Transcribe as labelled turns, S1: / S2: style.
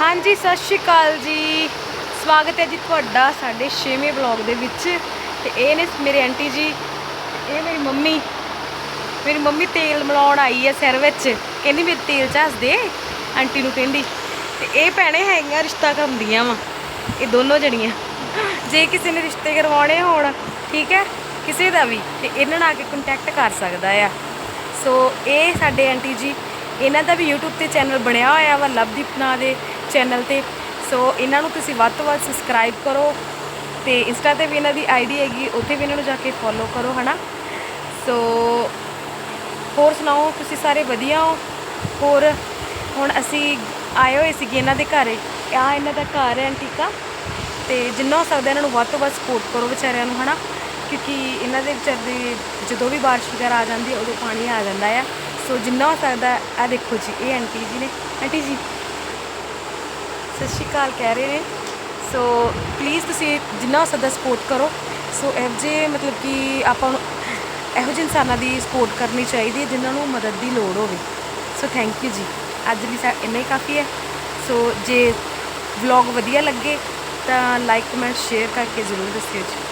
S1: ਹਾਂਜੀ, ਸਤਿ ਸ਼੍ਰੀ ਅਕਾਲ ਜੀ। ਸਵਾਗਤ ਹੈ ਜੀ ਤੁਹਾਡਾ ਸਾਡੇ 6ਵੇਂ ਬਲੌਗ ਦੇ ਵਿੱਚ। ਤੇ ਇਹ ਨੇ ਮੇਰੇ ਆਂਟੀ ਜੀ, ਇਹ ਮੇਰੀ ਮੰਮੀ। ਮੇਰੀ ਮੰਮੀ ਤੇਲ ਮਿਲਾਉਣ ਆਈ ਹੈ ਸਿਰ ਵਿੱਚ। ਕਹਿੰਦੀ ਮੇਰੇ ਤੇਲ ਝੱਸ ਦੇ, ਆਂਟੀ ਨੂੰ ਕਹਿੰਦੀ। ਤੇ ਇਹ ਭੈਣੇ ਹੈਗੀਆਂ ਰਿਸ਼ਤਾ ਕਰਦੀਆਂ ਵਾ, ਇਹ ਦੋਨੋਂ ਜਣੀਆਂ। ਜੇ ਕਿਸੇ ਨੇ ਰਿਸ਼ਤੇ ਕਰਵਾਉਣੇ ਹੋਣ, ਠੀਕ ਹੈ, ਕਿਸੇ ਦਾ ਵੀ, ਤੇ ਇਹਨਾਂ ਨਾਲ ਆ ਕੇ ਕੰਟੈਕਟ ਕਰ ਸਕਦਾ ਆ। ਸੋ ਇਹ ਸਾਡੇ ਆਂਟੀ ਜੀ, ਇਹਨਾਂ ਦਾ ਵੀ YouTube ਤੇ ਚੈਨਲ ਬਣਿਆ ਹੋਇਆ ਵਾ, ਲਵਦੀਪ ਨਾਂ ਦੇ। ਚੈਨਲ ਤੇ। ਸੋ ਇਹਨਾਂ ਨੂੰ ਤੁਸੀਂ ਵੱਧ ਤੋਂ ਵੱਧ ਸਬਸਕ੍ਰਾਈਬ ਕਰੋ ਤੇ ਇੰਸਟਾ ਤੇ ਵੀ ਇਹਨਾਂ ਦੀ ਆਈਡੀ ਹੈਗੀ, ਉੱਥੇ ਵੀ ਇਹਨਾਂ ਨੂੰ ਜਾ ਕੇ ਫੋਲੋ ਕਰੋ, ਹਨਾ? ਸੋ ਹੋਰ ਸੁਣਾਓ, ਤੁਸੀਂ ਸਾਰੇ ਵਧੀਆ ਹੋ? ਹੋਰ, ਹੁਣ ਅਸੀਂ ਆਏ ਹੋਏ ਸੀਗੇ ਇਹਨਾਂ ਦੇ ਘਰ। ਆ ਇਹਨਾਂ ਦਾ ਘਰ ਹੈ ਅੰਟੀਕਾ ਤੇ ਜਿੰਨਾ ਹੋ ਸਕਦਾ ਇਹਨਾਂ ਨੂੰ ਵੱਧ ਤੋਂ ਵੱਧ ਸਪੋਰਟ ਕਰੋ ਵਿਚਾਰਿਆਂ ਨੂੰ, ਹਨਾ? ਕਿਉਂਕਿ ਇਹਨਾਂ ਦੇ ਵਿਚਾਰ ਦੀ ਜਦੋਂ ਵੀ ਬਾਰਿਸ਼ ਵਗੈਰਾ ਆ ਜਾਂਦੀ ਹੈ, ਉਦੋਂ ਪਾਣੀ ਆ ਜਾਂਦਾ ਆ। ਸੋ ਜਿੰਨਾ ਹੋ ਸਕਦਾ ਆ ਦੇਖੋ ਜੀ, ਇਹ ਆਂਟੀ ਜੀ ਨੇ। ਆਂਟੀ ਜੀ ਸਤਿ ਸ਼੍ਰੀ ਅਕਾਲ ਕਹਿ ਰਹੇ ਨੇ। ਸੋ ਪਲੀਜ਼ ਤੁਸੀਂ ਜਿੰਨਾ ਹੋ ਸਕਦਾ ਸਪੋਰਟ ਕਰੋ। ਸੋ ਇਹੋ ਜਿਹੇ ਮਤਲਬ ਕਿ ਆਪਾਂ ਨੂੰ ਇਹੋ ਜਿਹੇ ਇਨਸਾਨਾਂ ਦੀ ਸਪੋਰਟ ਕਰਨੀ ਚਾਹੀਦੀ ਹੈ ਜਿਨ੍ਹਾਂ ਨੂੰ ਮਦਦ ਦੀ ਲੋੜ ਹੋਵੇ। ਸੋ ਥੈਂਕ ਯੂ ਜੀ। ਅੱਜ ਲਈ ਸਾ ਇੰਨਾ ਹੀ ਕਾਫੀ ਹੈ। ਸੋ ਜੇ ਵਲੌਗ ਵਧੀਆ ਲੱਗੇ ਤਾਂ ਲਾਈਕ ਕਮੈਂਟ ਸ਼ੇਅਰ ਕਰਕੇ ਜ਼ਰੂਰ ਦੱਸਿਓ ਜੀ।